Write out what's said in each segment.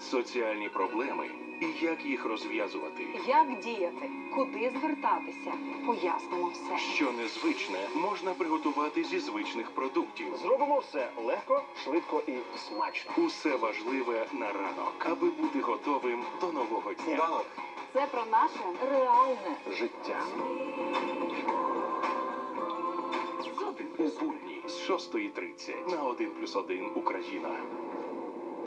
соціальні проблеми і як їх розв'язувати. Як діяти, куди звертатися, пояснимо все. Що незвичне можна приготувати зі звичних продуктів. Зробимо все легко, швидко і смачно. Усе важливе на ранок, аби бути готовим до нового дня. Сніданок. Це про наше реальне. Життя. У будні з 6.30 на 1 плюс 1 Україна.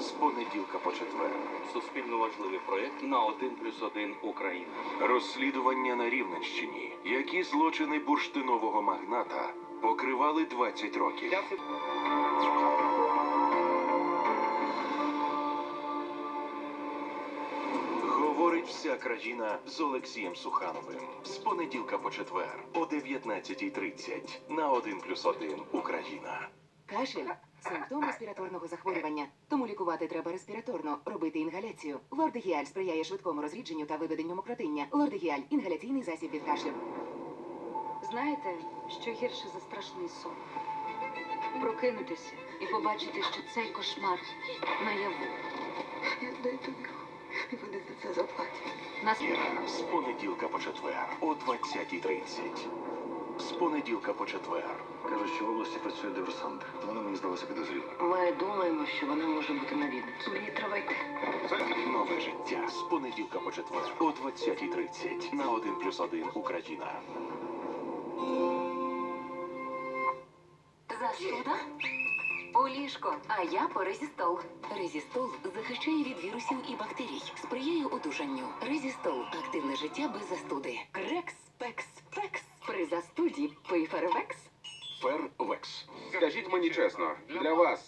З понеділка по четвер. Суспільно важливий проєкт на 1 плюс 1 Україна. Розслідування на Рівненщині. Які злочини бурштинового магната покривали 20 років. Говорить вся країна з Олексієм Сухановим. З понеділка по четвер о 19.30 на 1 плюс 1 Україна. Кашель симптом респіраторного захворювання. Тому лікувати треба респіраторно, робити інгаляцію. Лордегіаль сприяє швидкому розрідженню та виведенню мокротиння. Лордегіаль інгаляційний засіб від кашлю. Знаєте, що гірше за страшний сон? Прокинутися і побачити, що цей кошмар наяву. Я дай тобі, і вони за це заплатять. Нас з понеділка по четвер о 20.30. З понеділка по четвер. Кажуть, що в області працює диверсант. Вона мені здалася підозрілою. Ми думаємо, що вона може бути на Вінниці. Мені тривайте. Нове життя з понеділка по четвер о 20.30 на 1 плюс 1 Україна. Застуда? У ліжко, а я по резістол. Резістол захищає від вірусів і бактерій, сприяє одужанню. Резістол активне життя без застуди. При пий фервекс. Фервекс. Скажіть мені чесно, для вас